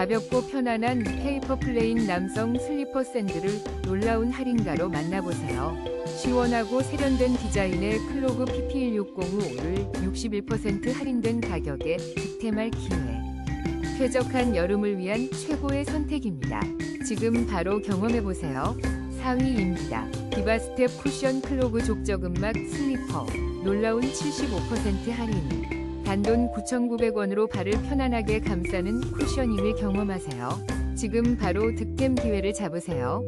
5위입니다. 가볍고 편안한 페이퍼 플레인 남성 슬리퍼 샌들을 놀라운 할인가로 만나보세요. 시원하고 세련된 디자인의 클로그 PP1605를 61% 할인된 가격에 득템할 기회. 쾌적한 여름을 위한 최고의 선택입니다. 지금 바로 경험해보세요. 4위입니다. 디바스텝 쿠션 클로그 족저근막 슬리퍼 놀라운 75% 할인. 단돈 9,900원으로 발을 편안하게 감싸는 쿠셔닝을 경험하세요. 지금 바로 득템 기회를 잡으세요.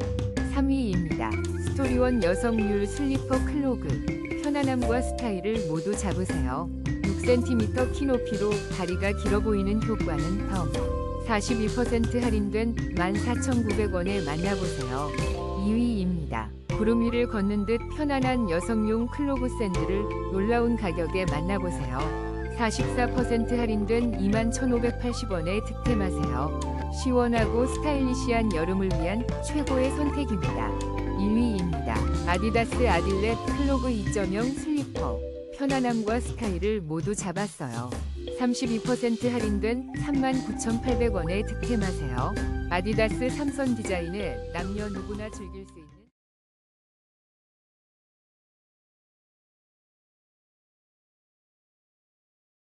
3위입니다. 스토리원 여성률 슬리퍼 클로그. 편안함과 스타일을 모두 잡으세요. 6cm 키 높이로 다리가 길어 보이는 효과는 덤. 42% 할인된 14,900원에 만나보세요. 2위입니다. 구름 위를 걷는 듯 편안한 여성용 클로그 샌들을 놀라운 가격에 만나보세요. 44% 할인된 21,580원에 득템하세요. 시원하고 스타일리시한 여름을 위한 최고의 선택입니다. 1위입니다. 아디다스 아딜렛 클로그 2.0 슬리퍼. 편안함과 스타일을 모두 잡았어요. 32% 할인된 39,800원에 득템하세요. 아디다스 삼선 디자인을 남녀 누구나 즐길 수 있는